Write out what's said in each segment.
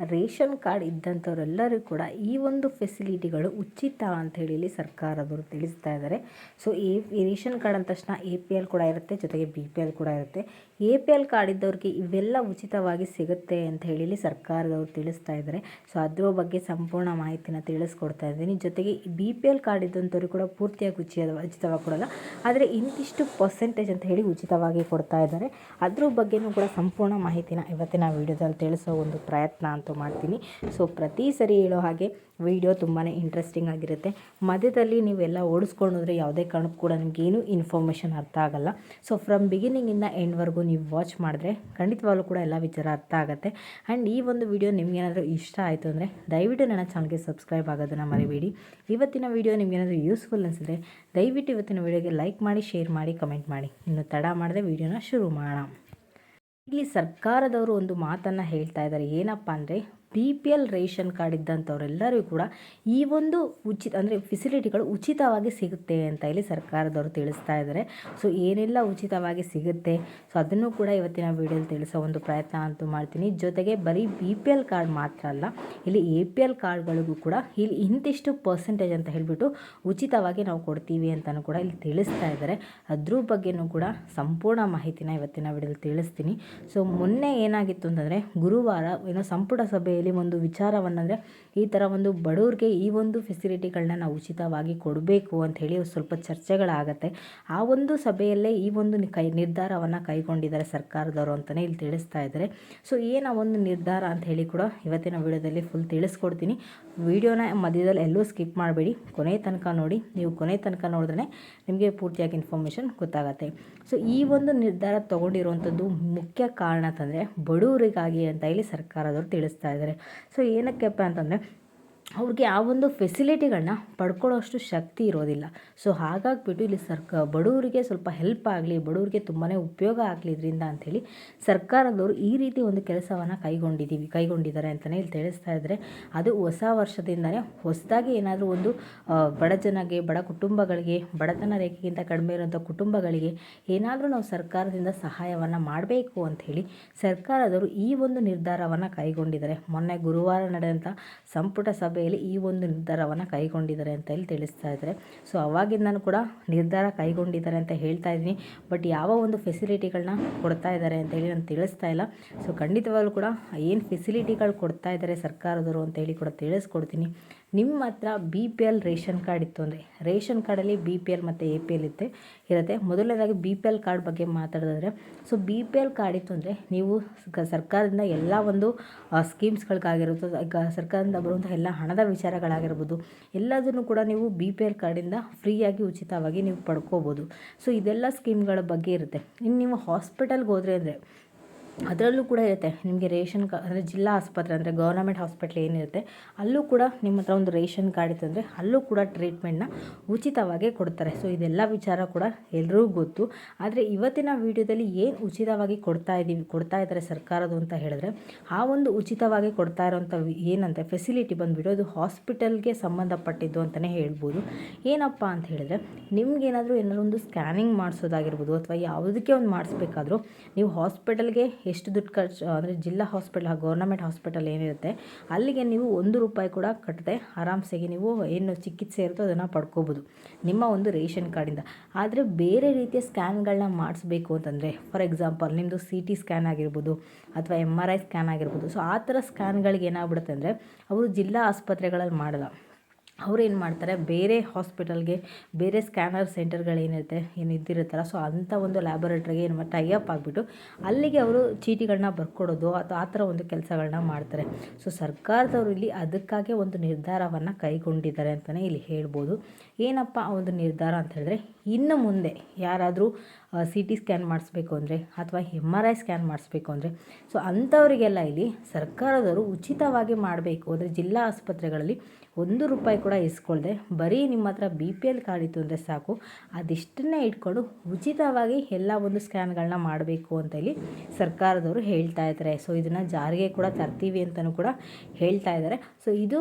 Ration card ಇದ್ದಂಥವರೆಲ್ಲರಿಗೂ ಕೂಡ ಈ ಒಂದು ಫೆಸಿಲಿಟಿಗಳು ಉಚಿತ ಅಂತ ಹೇಳಿ ಸರ್ಕಾರದವರು ತಿಳಿಸ್ತಾ ಇದ್ದಾರೆ. ಸೊ, ಎ ರೇಷನ್ ಕಾರ್ಡ್ ಅಂದ ತಕ್ಷಣ ಎ ಪಿ ಎಲ್ ಕೂಡ ಇರುತ್ತೆ, ಜೊತೆಗೆ ಬಿ ಪಿ ಎಲ್ ಕೂಡ ಇರುತ್ತೆ. ಎ ಪಿ ಎಲ್ ಕಾರ್ಡ್ ಇದ್ದವ್ರಿಗೆ ಇವೆಲ್ಲ ಉಚಿತವಾಗಿ ಸಿಗುತ್ತೆ ಅಂತ ಹೇಳಿ ಇಲ್ಲಿ ಸರ್ಕಾರದವರು ತಿಳಿಸ್ತಾ ಇದ್ದಾರೆ. ಸೊ, ಅದ್ರ ಬಗ್ಗೆ ಸಂಪೂರ್ಣ ಮಾಹಿತಿನ ತಿಳಿಸ್ಕೊಡ್ತಾ ಇದ್ದೀನಿ. ಜೊತೆಗೆ ಬಿ ಪಿ ಎಲ್ ಕಾರ್ಡ್ ಇದ್ದಂಥವ್ರಿಗೆ ಕೂಡ ಪೂರ್ತಿಯಾಗಿ ಉಚಿತ, ಉಚಿತವಾಗಿ ಕೊಡಲ್ಲ. ಆದರೆ ಇಂತಿಷ್ಟು ಪರ್ಸೆಂಟೇಜ್ ಅಂತ ಹೇಳಿ ಉಚಿತವಾಗಿ ಕೊಡ್ತಾ ಇದ್ದಾರೆ. ಅದ್ರ ಬಗ್ಗೆನೂ ಕೂಡ ಸಂಪೂರ್ಣ ಮಾಹಿತಿನ ಇವತ್ತಿನ ವಿಡಿಯೋದಲ್ಲಿ ತಿಳಿಸೋ ಒಂದು ಪ್ರಯತ್ನ ಅಂತೂ ಮಾಡ್ತೀನಿ. ಸೊ, ಪ್ರತಿ ಸರಿ ಹೇಳೋ ಹಾಗೆ ವಿಡಿಯೋ ತುಂಬಾ ಇಂಟ್ರೆಸ್ಟಿಂಗ್ ಆಗಿರುತ್ತೆ. ಮಧ್ಯದಲ್ಲಿ ನೀವೆಲ್ಲ ಓಡಿಸ್ಕೊಂಡು ಹೋದರೆ ಯಾವುದೇ ಕಾರಣಕ್ಕೂ ಕೂಡ ನಿಮಗೇನು ಇನ್ಫಾರ್ಮೇಷನ್ ಅರ್ಥ ಆಗಲ್ಲ. ಸೊ ಫ್ರಮ್ ಬಿಗಿನಿಂಗಿಂದ ಎಂಡ್ವರೆಗೂ ನೀವು ವಾಚ್ ಮಾಡಿದ್ರೆ ಖಂಡಿತವಾಗ್ಲೂ ಕೂಡ ಎಲ್ಲ ವಿಚಾರ ಅರ್ಥ ಆಗುತ್ತೆ. ಆ್ಯಂಡ್ ಈ ಒಂದು ವಿಡಿಯೋ ನಿಮಗೇನಾದರೂ ಇಷ್ಟ ಆಯಿತು ಅಂದರೆ ದಯವಿಟ್ಟು ನನ್ನ ಚಾನಲ್ಗೆ ಸಬ್ಸ್ಕ್ರೈಬ್ ಆಗೋದನ್ನು ಮರಿಬೇಡಿ. ಇವತ್ತಿನ ವಿಡಿಯೋ ನಿಮಗೇನಾದರೂ ಯೂಸ್ಫುಲ್ ಅನಿಸಿದ್ರೆ ದಯವಿಟ್ಟು ಇವತ್ತಿನ ವಿಡಿಯೋಗೆ ಲೈಕ್ ಮಾಡಿ ಶೇರ್ ಮಾಡಿ ಕಮೆಂಟ್ ಮಾಡಿ. ಇನ್ನು ತಡ ಮಾಡದೆ ವಿಡಿಯೋನ ಶುರು ಮಾಡೋಣ. ಇಲ್ಲಿ ಸರ್ಕಾರದವರು ಒಂದು ಮಾತನ್ನು ಹೇಳ್ತಾ ಇದ್ದಾರೆ. ಏನಪ್ಪ ಅಂದರೆ B P L ration card ಇದ್ದಂಥವರೆಲ್ಲರಿಗೂ ಕೂಡ ಈ ಒಂದು ಉಚಿತ ಅಂದರೆ ಫೆಸಿಲಿಟಿಗಳು ಉಚಿತವಾಗಿ ಸಿಗುತ್ತೆ ಅಂತ ಇಲ್ಲಿ ಸರ್ಕಾರದವರು ತಿಳಿಸ್ತಾ ಇದ್ದಾರೆ. ಸೊ ಏನೆಲ್ಲ ಉಚಿತವಾಗಿ ಸಿಗುತ್ತೆ? ಸೊ ಅದನ್ನು ಕೂಡ ಇವತ್ತಿನ ವೀಡಿಯೋಲಿ ತಿಳಿಸೋ ಒಂದು ಪ್ರಯತ್ನ ಅಂತೂ ಮಾಡ್ತೀನಿ. ಜೊತೆಗೆ ಬರೀ ಬಿ ಪಿ ಎಲ್ ಕಾರ್ಡ್ ಮಾತ್ರ ಅಲ್ಲ, ಇಲ್ಲಿ ಎ ಪಿ ಎಲ್ ಕಾರ್ಡ್ಗಳಿಗೂ ಕೂಡ ಇಲ್ಲಿ ಇಂತಿಷ್ಟು ಪರ್ಸೆಂಟೇಜ್ ಅಂತ ಹೇಳಿಬಿಟ್ಟು ಉಚಿತವಾಗಿ ನಾವು ಕೊಡ್ತೀವಿ ಅಂತಲೂ ಕೂಡ ಇಲ್ಲಿ ತಿಳಿಸ್ತಾ ಇದ್ದಾರೆ. ಅದ್ರ ಬಗ್ಗೆನೂ ಕೂಡ ಸಂಪೂರ್ಣ ಮಾಹಿತಿನ ಇವತ್ತಿನ ವಿಡಿಯೋಲಿ ತಿಳಿಸ್ತೀನಿ. ಸೊ ಮೊನ್ನೆ ಏನಾಗಿತ್ತು ಅಂತಂದರೆ ಗುರುವಾರ ಏನೋ ಸಂಪುಟ ಸಭೆ ಒಂದು ವಿಚಾರವನ್ನಂದರೆ, ಈ ಥರ ಒಂದು ಬಡವ್ರಿಗೆ ಈ ಒಂದು ಫೆಸಿಲಿಟಿಗಳನ್ನ ನಾವು ಉಚಿತವಾಗಿ ಕೊಡಬೇಕು ಅಂತ ಹೇಳಿ ಸ್ವಲ್ಪ ಚರ್ಚೆಗಳಾಗತ್ತೆ. ಆ ಒಂದು ಸಭೆಯಲ್ಲೇ ಈ ಒಂದು ಕೈ, ನಿರ್ಧಾರವನ್ನು ಕೈಗೊಂಡಿದ್ದಾರೆ ಸರ್ಕಾರದವರು ಅಂತಲೇ ಇಲ್ಲಿ ತಿಳಿಸ್ತಾ ಇದ್ದಾರೆ ಸೊ, ಏನು ಒಂದು ನಿರ್ಧಾರ ಅಂತ ಹೇಳಿ ಕೂಡ ಇವತ್ತಿನ ವಿಡಿಯೋದಲ್ಲಿ ಫುಲ್ ತಿಳಿಸ್ಕೊಡ್ತೀನಿ. ವಿಡಿಯೋನ ಮಧ್ಯದಲ್ಲಿ ಎಲ್ಲೂ ಸ್ಕಿಪ್ ಮಾಡಬೇಡಿ. ಕೊನೆ ತನಕ ನೋಡಿ. ನೀವು ಕೊನೆ ತನಕ ನೋಡಿದ್ರೆ ನಿಮಗೆ ಪೂರ್ತಿಯಾಗಿ ಇನ್ಫಾರ್ಮೇಷನ್ ಗೊತ್ತಾಗತ್ತೆ. ಸೊ, ಈ ಒಂದು ನಿರ್ಧಾರ ತೊಗೊಂಡಿರುವಂಥದ್ದು ಮುಖ್ಯ ಕಾರಣ ಅಂತಂದರೆ, ಬಡವರಿಗಾಗಿ ಅಂತ ಹೇಳಿ ಸರ್ಕಾರದವರು ತಿಳಿಸ್ತಾ ಇದ್ದಾರೆ ಸೊ ಏನಕ್ಕೆಪ್ಪ ಅಂತಂದರೆ ಅವ್ರಿಗೆ ಆ ಒಂದು ಫೆಸಿಲಿಟಿಗಳನ್ನ ಪಡ್ಕೊಳ್ಳೋಷ್ಟು ಶಕ್ತಿ ಇರೋದಿಲ್ಲ. ಸೊ ಹಾಗಾಗಿಬಿಟ್ಟು ಇಲ್ಲಿ ಸರ್ಕ, ಬಡವರಿಗೆ ಸ್ವಲ್ಪ ಹೆಲ್ಪ್ ಆಗಲಿ, ಬಡವರಿಗೆ ತುಂಬಾ ಉಪಯೋಗ ಆಗಲಿ ಇದರಿಂದ ಅಂಥೇಳಿ ಸರ್ಕಾರದವರು ಈ ರೀತಿ ಒಂದು ಕೆಲಸವನ್ನು ಕೈಗೊಂಡಿದ್ದೀವಿ ಕೈಗೊಂಡಿದ್ದಾರೆ ಅಂತಲೇ ಇಲ್ಲಿ ತಿಳಿಸ್ತಾ ಇದ್ದರೆ ಅದು ಹೊಸ ವರ್ಷದಿಂದಲೇ ಹೊಸದಾಗಿ ಏನಾದರೂ ಒಂದು ಬಡ ಜನಗೆ, ಬಡ ಕುಟುಂಬಗಳಿಗೆ, ಬಡತನ ರೇಖೆಗಿಂತ ಕಡಿಮೆ ಇರುವಂಥ ಕುಟುಂಬಗಳಿಗೆ ಏನಾದರೂ ನಾವು ಸರ್ಕಾರದಿಂದ ಸಹಾಯವನ್ನು ಮಾಡಬೇಕು ಅಂಥೇಳಿ ಸರ್ಕಾರದವರು ಈ ಒಂದು ನಿರ್ಧಾರವನ್ನು ಕೈಗೊಂಡಿದ್ದಾರೆ. ಮೊನ್ನೆ ಗುರುವಾರ ನಡೆದಂಥ ಸಂಪುಟ ಸಭೆ ಸಭೆಯಲ್ಲಿ ಈ ಒಂದು ನಿರ್ಧಾರವನ್ನು ಕೈಗೊಂಡಿದ್ದಾರೆ ಅಂತ ಹೇಳಿ ತಿಳಿಸ್ತಾ ಇದ್ದಾರೆ. ಸೊ ಅವಾಗಿಂದನೂ ಕೂಡ ನಿರ್ಧಾರ ಕೈಗೊಂಡಿದ್ದಾರೆ ಅಂತ ಹೇಳ್ತಾ ಇದ್ದೀನಿ. ಬಟ್ ಯಾವ ಒಂದು ಫೆಸಿಲಿಟಿಗಳನ್ನ ಕೊಡ್ತಾ ಇದ್ದಾರೆ ಅಂತ ಹೇಳಿ ನಾನು ತಿಳಿಸ್ತಾ ಇಲ್ಲ. ಸೊ ಖಂಡಿತವಾಗ್ಲೂ ಕೂಡ ಏನು ಫೆಸಿಲಿಟಿಗಳು ಕೊಡ್ತಾ ಇದ್ದಾರೆ ಸರ್ಕಾರದವರು ಅಂತ ಹೇಳಿ ಕೂಡ ತಿಳಿಸ್ಕೊಡ್ತೀನಿ. ನಿಮ್ಮ ಹತ್ರ B P L ration card ಇತ್ತು ಅಂದರೆ, ರೇಷನ್ ಕಾರ್ಡಲ್ಲಿ ಬಿ ಪಿ ಎಲ್ ಮತ್ತು ಎ ಪಿ ಎಲ್ ಇತ್ತೆ, ಇರುತ್ತೆ. ಮೊದಲನೇದಾಗಿ ಬಿ ಪಿ ಎಲ್ ಕಾರ್ಡ್ ಬಗ್ಗೆ ಮಾತಾಡೋದಾದರೆ so B P L card ಇತ್ತು ಅಂದರೆ ನೀವು ಸರ್ಕಾರದಿಂದ ಎಲ್ಲ ಒಂದು ಸ್ಕೀಮ್ಸ್ಗಳಿಗಾಗಿರುತ್ತೆ ಈಗ ಸರ್ಕಾರದಿಂದ ಬರುವಂಥ ಎಲ್ಲ ಹಣದ ವಿಚಾರಗಳಾಗಿರ್ಬೋದು, ಎಲ್ಲದನ್ನು ಕೂಡ ನೀವು ಬಿ ಪಿ ಎಲ್ ಕಾರ್ಡಿಂದ ಫ್ರೀಯಾಗಿ ಉಚಿತವಾಗಿ ನೀವು ಪಡ್ಕೋಬೋದು. ಸೊ ಇದೆಲ್ಲ ಸ್ಕೀಮ್ಗಳ ಬಗ್ಗೆ ಇರುತ್ತೆ. ಇನ್ನು ನೀವು ಹಾಸ್ಪಿಟಲ್ಗೆ ಹೋದರೆ ಅಂದರೆ ಅದರಲ್ಲೂ ಕೂಡ ಇರುತ್ತೆ. ನಿಮಗೆ ರೇಷನ್ ಕಾ, ಅಂದರೆ ಜಿಲ್ಲಾ ಆಸ್ಪತ್ರೆ ಅಂದರೆ ಗೌರ್ನಮೆಂಟ್ ಹಾಸ್ಪಿಟ್ಲ್ ಏನಿರುತ್ತೆ, ಅಲ್ಲೂ ಕೂಡ ನಿಮ್ಮ ಹತ್ರ ಒಂದು ರೇಷನ್ ಕಾರ್ಡ್ ಇತ್ತು ಅಂದರೆ ಅಲ್ಲೂ ಕೂಡ ಟ್ರೀಟ್ಮೆಂಟ್ನ ಉಚಿತವಾಗಿ ಕೊಡ್ತಾರೆ. ಸೊ ಇದೆಲ್ಲ ವಿಚಾರ ಕೂಡ ಎಲ್ರಿಗೂ ಗೊತ್ತು. ಆದರೆ ಇವತ್ತಿನ ವೀಡಿಯೋದಲ್ಲಿ ಏನು ಉಚಿತವಾಗಿ ಕೊಡ್ತಾ ಇದ್ದೀವಿ ಕೊಡ್ತಾ ಇದ್ದಾರೆ ಸರ್ಕಾರದ್ದು ಅಂತ ಹೇಳಿದ್ರೆ, ಆ ಒಂದು ಉಚಿತವಾಗಿ ಕೊಡ್ತಾ ಇರೋಂಥ ಏನಂತೆ ಫೆಸಿಲಿಟಿ ಬಂದುಬಿಟ್ಟು ಅದು ಹಾಸ್ಪಿಟಲ್ಗೆ ಸಂಬಂಧಪಟ್ಟಿದ್ದು ಅಂತಲೇ ಹೇಳ್ಬೋದು. ಏನಪ್ಪ ಅಂತ ಹೇಳಿದ್ರೆ, ನಿಮ್ಗೇನಾದರೂ ಏನಾದರೂ ಒಂದು ಸ್ಕ್ಯಾನಿಂಗ್ ಮಾಡಿಸೋದಾಗಿರ್ಬೋದು ಅಥವಾ ಯಾವುದಕ್ಕೆ ಒಂದು ಮಾಡಿಸ್ಬೇಕಾದ್ರೂ, ನೀವು ಹಾಸ್ಪಿಟಲ್ಗೆ ಎಷ್ಟು ದುಡ್ಡು ಖರ್ಚು, ಅಂದರೆ ಜಿಲ್ಲಾ ಹಾಸ್ಪಿಟಲ್ ಗೌರ್ನಮೆಂಟ್ ಹಾಸ್ಪಿಟಲ್ ಏನಿರುತ್ತೆ, ಅಲ್ಲಿಗೆ ನೀವು ಒಂದು ರೂಪಾಯಿ ಕೂಡ ಕಟ್ಟದೆ ಆರಾಮ್ಸೆಗೆ ನೀವು ಏನು ಚಿಕಿತ್ಸೆ ಇರುತ್ತೋ ಅದನ್ನು ಪಡ್ಕೋಬೋದು, ನಿಮ್ಮ ಒಂದು ರೇಷನ್ ಕಾರ್ಡಿಂದ. ಆದರೆ ಬೇರೆ ರೀತಿಯ ಸ್ಕ್ಯಾನ್ಗಳನ್ನ ಮಾಡಿಸ್ಬೇಕು ಅಂತಂದರೆ, ಫಾರ್ ಎಕ್ಸಾಂಪಲ್ ನಿಮ್ಮದು ಸಿ ಟಿ ಸ್ಕ್ಯಾನ್ ಆಗಿರ್ಬೋದು ಅಥವಾ ಎಂ ಆರ್ ಐ ಸ್ಕ್ಯಾನ್ ಆಗಿರ್ಬೋದು, ಸೊ ಆ ಥರ ಸ್ಕ್ಯಾನ್ಗಳಿಗೆ ಏನಾಗ್ಬಿಡುತ್ತೆ ಅಂದರೆ, ಅವರು ಜಿಲ್ಲಾ ಆಸ್ಪತ್ರೆಗಳಲ್ಲಿ ಮಾಡಲ್ಲ. ಅವ್ರು ಏನು ಮಾಡ್ತಾರೆ, ಬೇರೆ ಹಾಸ್ಪಿಟಲ್ಗೆ ಬೇರೆ ಸ್ಕ್ಯಾನರ್ ಸೆಂಟರ್ಗಳೇನಿರುತ್ತೆ ಏನು ಇದ್ದಿರುತ್ತಲ್ಲ ಸೊ ಅಂಥ ಒಂದು ಲ್ಯಾಬೊರೇಟ್ರಿಗೆ ಏನು ಟೈ ಅಪ್ ಆಗಿಬಿಟ್ಟು ಅಲ್ಲಿಗೆ ಅವರು ಚೀಟಿಗಳನ್ನ ಬರ್ಕೊಡೋದು, ಅಥವಾ ಆ ಥರ ಒಂದು ಕೆಲಸಗಳನ್ನ ಮಾಡ್ತಾರೆ. ಸೊ ಸರ್ಕಾರದವರು ಇಲ್ಲಿ ಅದಕ್ಕಾಗೇ ಒಂದು ನಿರ್ಧಾರವನ್ನು ಕೈಗೊಂಡಿದ್ದಾರೆ ಅಂತಲೇ ಇಲ್ಲಿ ಹೇಳ್ಬೋದು. ಏನಪ್ಪ ಆ ಒಂದು ನಿರ್ಧಾರ ಅಂತ ಹೇಳಿದ್ರೆ ಇನ್ನು ಮುಂದೆ ಯಾರಾದರೂ ಸಿ ಟಿ ಸ್ಕ್ಯಾನ್ ಮಾಡಿಸ್ಬೇಕು ಅಂದರೆ ಅಥವಾ ಎಂ ಆರ್ ಐ ಸ್ಕ್ಯಾನ್ ಮಾಡಿಸ್ಬೇಕು ಅಂದರೆ, ಸೊ ಅಂಥವರಿಗೆಲ್ಲ ಇಲ್ಲಿ ಸರ್ಕಾರದವರು ಉಚಿತವಾಗಿ ಮಾಡಬೇಕು. ಅಂದರೆ ಜಿಲ್ಲಾ ಆಸ್ಪತ್ರೆಗಳಲ್ಲಿ ಒಂದು ರೂಪಾಯಿ ಕೂಡ ಇಸ್ಕೊಳ್ದೆ ಬರೀ ನಿಮ್ಮ ಹತ್ರ ಬಿ ಪಿ ಎಲ್ ಕಾರ್ಡ್ ಇತ್ತು ಅಂದರೆ ಸಾಕು, ಅದಿಷ್ಟನ್ನೇ ಇಟ್ಕೊಂಡು ಉಚಿತವಾಗಿ ಎಲ್ಲ ಒಂದು ಸ್ಕ್ಯಾನ್ಗಳನ್ನ ಮಾಡಬೇಕು ಅಂತ ಹೇಳಿ ಸರ್ಕಾರದವರು ಹೇಳ್ತಾ ಇದ್ದಾರೆ. ಸೊ ಇದನ್ನು ಜಾರಿಗೆ ಕೂಡ ತರ್ತೀವಿ ಅಂತಲೂ ಕೂಡ ಹೇಳ್ತಾ ಇದ್ದಾರೆ. ಸೊ ಇದು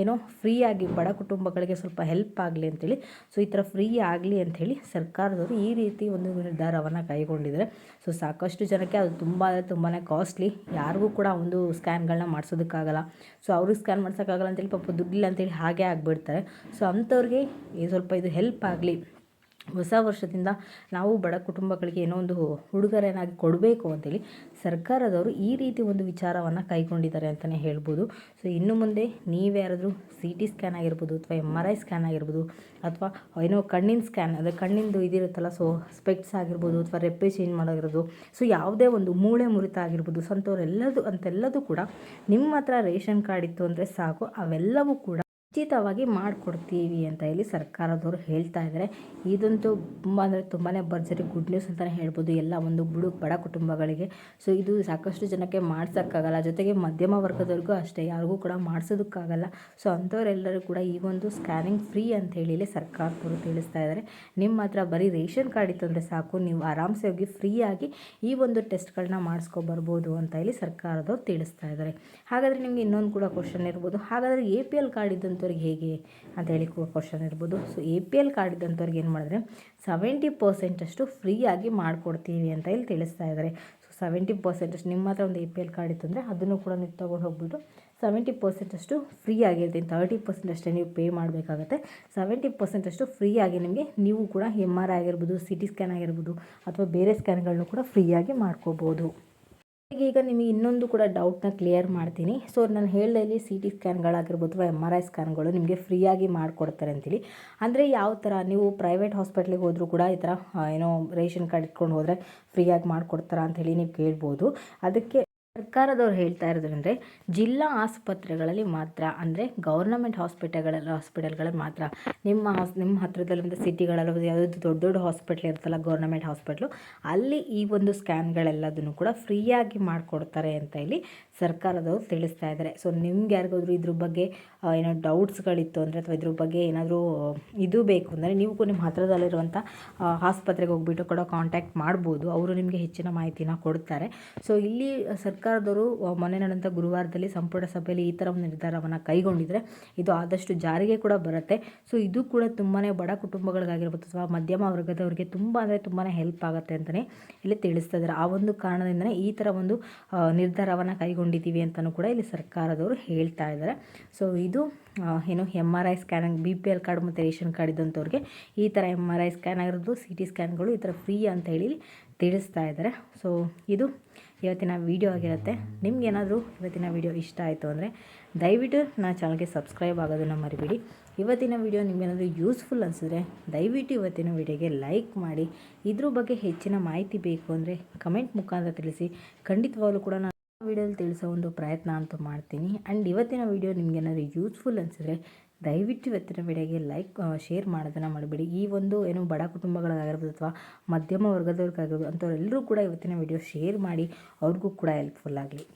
ಏನೋ ಫ್ರೀ ಆಗಿ ಬಡ ಕುಟುಂಬಗಳಿಗೆ ಸ್ವಲ್ಪ ಹೆಲ್ಪ್ ಆಗಲಿ ಅಂಥೇಳಿ ಸೊ ಈ ಥರ ಫ್ರೀ ಆಗಲಿ ಅಂಥೇಳಿ ಸರ್ಕಾರದವರು ಈ ರೀತಿ ಒಂದು ನಿರ್ಧಾರವನ್ನು ಕೈಗೊಂಡಿದ್ದಾರೆ. ಸೊ ಸಾಕಷ್ಟು ಜನಕ್ಕೆ ಅದು ತುಂಬ ಅಂದರೆ ತುಂಬಾ ಕಾಸ್ಟ್ಲಿ ಯಾರಿಗೂ ಕೂಡ ಒಂದು ಸ್ಕ್ಯಾನ್ಗಳನ್ನ ಮಾಡಿಸೋದಕ್ಕಾಗಲ್ಲ. ಸೊ ಅವ್ರಿಗೆ ಸ್ಕ್ಯಾನ್ ಮಾಡ್ಸೋಕ್ಕಾಗಲ್ಲ ಅಂತೇಳಿ ಪಾಪ ದುಡ್ಡಿಲ್ಲ ಅಂತೇಳಿ ಹಾಗೆ ಆಗಿಬಿಡ್ತಾರೆ. ಸೊ ಅಂಥವ್ರಿಗೆ ಸ್ವಲ್ಪ ಇದು ಹೆಲ್ಪ್ ಆಗಲಿ. ಹೊಸ ವರ್ಷದಿಂದ ನಾವು ಬಡ ಕುಟುಂಬಗಳಿಗೆ ಏನೋ ಒಂದು ಉಡುಗೊರೆಯನ್ನಾಗಿ ಕೊಡಬೇಕು ಅಂತೇಳಿ ಸರ್ಕಾರದವರು ಈ ರೀತಿ ಒಂದು ವಿಚಾರವನ್ನು ಕೈಗೊಂಡಿದ್ದಾರೆ ಅಂತಲೇ ಹೇಳ್ಬೋದು. ಸೊ ಇನ್ನು ಮುಂದೆ ನೀವ್ಯಾರಾದರೂ ಸಿ ಟಿ ಸ್ಕ್ಯಾನ್ ಆಗಿರ್ಬೋದು ಅಥವಾ ಎಂ ಆರ್ ಐ ಸ್ಕ್ಯಾನ್ ಆಗಿರ್ಬೋದು ಅಥವಾ ಏನೋ ಕಣ್ಣಿನ ಸ್ಕ್ಯಾನ್ ಅದೇ ಕಣ್ಣಿಂದು ಇದಿರುತ್ತಲ್ಲ ಸೊ ಸ್ಪೆಕ್ಟ್ಸ್ ಆಗಿರ್ಬೋದು ಅಥವಾ ರೆಪ್ಪೆ ಚೇಂಜ್ ಮಾಡೋಗಿರೋದು ಸೊ ಯಾವುದೇ ಒಂದು ಮೂಳೆ ಮುರಿತ ಆಗಿರ್ಬೋದು ಸೊ ಅಂಥವ್ರೆಲ್ಲದು ಅಂತೆಲ್ಲದೂ ಕೂಡ ನಿಮ್ಮ ಹತ್ರ ರೇಷನ್ ಕಾರ್ಡ್ ಇತ್ತು ಅಂದರೆ ಸಾಕು, ಅವೆಲ್ಲವೂ ಕೂಡ ಉಚಿತವಾಗಿ ಮಾಡಿಕೊಡ್ತೀವಿ ಅಂತ ಹೇಳಿ ಸರ್ಕಾರದವರು ಹೇಳ್ತಾ ಇದ್ದಾರೆ ಇದಂತೂ ತುಂಬ ಅಂದರೆ ತುಂಬಾ ಭರ್ಜರಿ ಗುಡ್ ನ್ಯೂಸ್ ಅಂತಲೇ ಹೇಳ್ಬೋದು. ಎಲ್ಲ ಒಂದು ಬುಡು ಬಡ ಕುಟುಂಬಗಳಿಗೆ. ಸೊ ಇದು ಸಾಕಷ್ಟು ಜನಕ್ಕೆ ಮಾಡ್ಸೋಕ್ಕಾಗಲ್ಲ. ಜೊತೆಗೆ ಮಧ್ಯಮ ವರ್ಗದವ್ರಿಗೂ ಅಷ್ಟೇ, ಯಾರಿಗೂ ಕೂಡ ಮಾಡಿಸೋದಕ್ಕಾಗಲ್ಲ. ಸೊ ಅಂಥವರೆಲ್ಲರೂ ಕೂಡ ಈ ಒಂದು ಸ್ಕ್ಯಾನಿಂಗ್ ಫ್ರೀ ಅಂತ ಹೇಳಿ ಸರ್ಕಾರದವರು ತಿಳಿಸ್ತಾ ಇದ್ದಾರೆ ನಿಮ್ಮ ಹತ್ರ ಬರೀ ರೇಷನ್ ಕಾರ್ಡ್ ಇತ್ತು ಅಂದರೆ ಸಾಕು. ನೀವು ಆರಾಮ್ಸೆ ಹೋಗಿ ಫ್ರೀಯಾಗಿ ಈ ಒಂದು ಟೆಸ್ಟ್ಗಳನ್ನ ಮಾಡಿಸ್ಕೊಬರ್ಬೋದು ಅಂತ ಹೇಳಿ ಸರ್ಕಾರದವ್ರು ತಿಳಿಸ್ತಾ ಇದ್ದಾರೆ ಹಾಗಾದರೆ ನಿಮಗೆ ಇನ್ನೊಂದು ಕೂಡ ಕ್ವಶನ್ ಇರ್ಬೋದು. ಹಾಗಾದರೆ ಎ ಪಿ ಎಲ್ ಕಾರ್ಡ್ ಇದ್ದಂಥ ಇದ್ದಂಥವ್ರಿಗೆ ಹೇಗೆ ಅಂತ ಹೇಳಿ ಕ್ವಶನ್ ಇರ್ಬೋದು. So A P L card ಇದ್ದಂಥವ್ರಿಗೆ ಏನು ಮಾಡಿದ್ರೆ ಸೆವೆಂಟಿ ಪರ್ಸೆಂಟಷ್ಟು ಫ್ರೀಯಾಗಿ ಮಾಡಿಕೊಡ್ತೀವಿ ಅಂತ ಹೇಳಿ ತಿಳಿಸ್ತಾ ಇದ್ದಾರೆ ಸೊ ಸೆವೆಂಟಿ ಪರ್ಸೆಂಟಷ್ಟು ನಿಮ್ಮ ಹತ್ರ ಒಂದು ಎ ಪಿ ಎಲ್ ಕಾರ್ಡ್ ಇತ್ತು ಅಂದರೆ ಅದನ್ನು ಕೂಡ ನೀವು ತೊಗೊಂಡು ಹೋಗ್ಬಿಟ್ಟು ಸೆವೆಂಟಿ ಪರ್ಸೆಂಟಷ್ಟು ಫ್ರೀ ಆಗಿರ್ತೀನಿ. ತರ್ಟಿ ಪರ್ಸೆಂಟ್ ಅಷ್ಟೇ ನೀವು ಪೇ ಮಾಡಬೇಕಾಗತ್ತೆ. ಸೆವೆಂಟಿ ಪರ್ಸೆಂಟಷ್ಟು ಫ್ರೀಯಾಗಿ ನಿಮಗೆ ನೀವು ಕೂಡ ಎಂ ಆರ್ ಆಗಿರ್ಬೋದು ಸಿ ಟಿ ಸ್ಕ್ಯಾನ್ ಆಗಿರ್ಬೋದು, ಅಥವಾ ಬೇರೆ ಸ್ಕ್ಯಾನ್ಗಳನ್ನು ಕೂಡ ಫ್ರೀಯಾಗಿ ಮಾಡ್ಕೋಬೋದು. ಈಗ ನಿಮಗೆ ಇನ್ನೊಂದು ಕೂಡ ಡೌಟ್ನ ಕ್ಲಿಯರ್ ಮಾಡ್ತೀನಿ. ಸೊ ನಾನು ಹೇಳ್ದಲ್ಲಿ ಸಿ ಟಿ ಸ್ಕ್ಯಾನ್ಗಳಾಗಿರ್ಬೋದು ಅಥವಾ ಎಂ ಆರ್ ಐ ಸ್ಕ್ಯಾನ್ಗಳು ನಿಮಗೆ ಫ್ರೀಯಾಗಿ ಮಾಡಿಕೊಡ್ತಾರೆ ಅಂತೇಳಿ ಅಂದರೆ ಯಾವ ಥರ? ನೀವು ಪ್ರೈವೇಟ್ ಹಾಸ್ಪಿಟ್ಲಿಗೆ ಹೋದರೂ ಕೂಡ ಈ ಥರ ಏನೋ ರೇಷನ್ ಕಾರ್ಡ್ ಇಟ್ಕೊಂಡು ಹೋದರೆ ಫ್ರೀಯಾಗಿ ಅಂತ ಹೇಳಿ ನೀವು ಕೇಳ್ಬೋದು. ಅದಕ್ಕೆ ಸರ್ಕಾರದವ್ರು ಹೇಳ್ತಾ ಇರೋದಂದರೆ ಜಿಲ್ಲಾ ಆಸ್ಪತ್ರೆಗಳಲ್ಲಿ ಮಾತ್ರ ಅಂದರೆ ಗೌರ್ನಮೆಂಟ್ ಹಾಸ್ಪಿಟಲ್ಗಳಲ್ಲಿ ಹಾಸ್ಪಿಟಲ್ಗಳಲ್ಲಿ ಮಾತ್ರ. ನಿಮ್ಮ ಹಾಸ್, ನಿಮ್ಮ ಹತ್ರದಲ್ಲಿ ಸಿಟಿಗಳಲ್ಲಿ ಯಾವುದು ದೊಡ್ಡ ದೊಡ್ಡ ಹಾಸ್ಪಿಟ್ಲ್ ಇರುತ್ತಲ್ಲ, ಗೌರ್ನಮೆಂಟ್ ಹಾಸ್ಪಿಟ್ಲು, ಅಲ್ಲಿ ಈ ಒಂದು ಸ್ಕ್ಯಾನ್ಗಳೆಲ್ಲದನ್ನು ಕೂಡ ಫ್ರೀಯಾಗಿ ಮಾಡಿಕೊಡ್ತಾರೆ ಅಂತ ಇಲ್ಲಿ ಸರ್ಕಾರದವರು ತಿಳಿಸ್ತಾ ಇದ್ದಾರೆ. ಸೊ, ನಿಮ್ಗೆ ಯಾರಿಗಾದ್ರೂ ಇದ್ರ ಬಗ್ಗೆ ಏನೋ ಡೌಟ್ಸ್ಗಳಿತ್ತು ಅಂದರೆ ಅಥವಾ ಇದ್ರ ಬಗ್ಗೆ ಏನಾದರೂ, ಇದು ಬೇಕು ಅಂದರೆ ನೀವು ನಿಮ್ಮ ಹತ್ರದಲ್ಲಿರುವಂಥ ಆಸ್ಪತ್ರೆಗೆ ಹೋಗ್ಬಿಟ್ಟು ಕೂಡ ಕಾಂಟ್ಯಾಕ್ಟ್ ಮಾಡ್ಬೋದು. ಅವರು ನಿಮಗೆ ಹೆಚ್ಚಿನ ಮಾಹಿತಿನ ಕೊಡ್ತಾರೆ. ಸೊ, ಇಲ್ಲಿ ಸರ್ಕಾರದವರು ಮೊನ್ನೆ ನಡೆದಂಥ ಗುರುವಾರದಲ್ಲಿ ಸಂಪುಟ ಸಭೆಯಲ್ಲಿ ಈ ಥರ ಒಂದು ನಿರ್ಧಾರವನ್ನು ಕೈಗೊಂಡಿದ್ರೆ ಇದು ಆದಷ್ಟು ಜಾರಿಗೆ ಕೂಡ ಬರುತ್ತೆ. ಸೊ ಇದು ಕೂಡ ತುಂಬಾ ಬಡ ಕುಟುಂಬಗಳಿಗಾಗಿರ್ಬೋದು ಅಥವಾ ಮಧ್ಯಮ ವರ್ಗದವರಿಗೆ ತುಂಬ ಅಂದರೆ ತುಂಬಾ ಹೆಲ್ಪ್ ಆಗುತ್ತೆ ಅಂತಲೇ ಇಲ್ಲಿ ತಿಳಿಸ್ತಾ ಇದ್ದಾರೆ. ಆ ಒಂದು ಕಾರಣದಿಂದನೇ ಈ ಥರ ಒಂದು ನಿರ್ಧಾರವನ್ನು ಕೈಗೊಂಡಿದ್ದೀವಿ ಅಂತಲೂ ಕೂಡ ಇಲ್ಲಿ ಸರ್ಕಾರದವರು ಹೇಳ್ತಾ ಇದ್ದಾರೆ. ಸೊ ಇದು ಏನು M R I scanning B P L card ಮತ್ತು ರೇಷನ್ ಕಾರ್ಡ್ ಇದ್ದಂಥವ್ರಿಗೆ ಈ ಥರ ಎಂ ಆರ್ ಐ ಸ್ಕ್ಯಾನ್ ಆಗಿರೋದು ಸಿ ಟಿ ಸ್ಕ್ಯಾನ್ಗಳು ಈ ಥರ ಫ್ರೀ ಅಂತ ಹೇಳಿ ತಿಳಿಸ್ತಾ ಇದ್ದಾರೆ. ಸೊ ಇದು ಇವತ್ತಿನ ವೀಡಿಯೋ ಆಗಿರುತ್ತೆ. ನಿಮ್ಗೇನಾದರೂ ಇವತ್ತಿನ ವೀಡಿಯೋ ಇಷ್ಟ ಆಯಿತು ಅಂದರೆ ದಯವಿಟ್ಟು ನನ್ನ ಚಾನಲ್ಗೆ ಸಬ್ಸ್ಕ್ರೈಬ್ ಆಗೋದನ್ನು ಮರಿಬೇಡಿ. ಇವತ್ತಿನ ವೀಡಿಯೋ ನಿಮಗೇನಾದರೂ ಯೂಸ್ಫುಲ್ ಅನಿಸಿದ್ರೆ ದಯವಿಟ್ಟು ಇವತ್ತಿನ ವೀಡಿಯೋಗೆ ಲೈಕ್ ಮಾಡಿ. ಇದ್ರ ಬಗ್ಗೆ ಹೆಚ್ಚಿನ ಮಾಹಿತಿ ಬೇಕು ಅಂದರೆ ಕಮೆಂಟ್ ಮುಖಾಂತರ ತಿಳಿಸಿ. ಖಂಡಿತವಾಗಲೂ ಕೂಡ ನಾನು ವಿಡಿಯೋದಲ್ಲಿ ತಿಳಿಸೋ ಒಂದು ಪ್ರಯತ್ನ ಅಂತೂ ಮಾಡ್ತೀನಿ. ಆ್ಯಂಡ್ ಇವತ್ತಿನ ವಿಡಿಯೋ ನಿಮಗೇನಾದರೂ ಯೂಸ್ಫುಲ್ ಅನಿಸಿದ್ರೆ ದಯವಿಟ್ಟು ಇವತ್ತಿನ ವಿಡಿಯೋಗೆ ಲೈಕ್ ಶೇರ್ ಮಾಡೋದನ್ನು ಮಾಡಬೇಡಿ. ಈ ಒಂದು ಏನು ಬಡ ಕುಟುಂಬಗಳಿಗಾಗಿರ್ಬೋದು ಅಥವಾ ಮಧ್ಯಮ ವರ್ಗದವ್ರಿಗಾಗಿರ್ಬೋದು, ಅಂಥವ್ರೆಲ್ಲರೂ ಕೂಡ ಇವತ್ತಿನ ವಿಡಿಯೋ ಶೇರ್ ಮಾಡಿ, ಅವ್ರಿಗೂ ಕೂಡ ಹೆಲ್ಪ್ಫುಲ್ ಆಗಲಿ.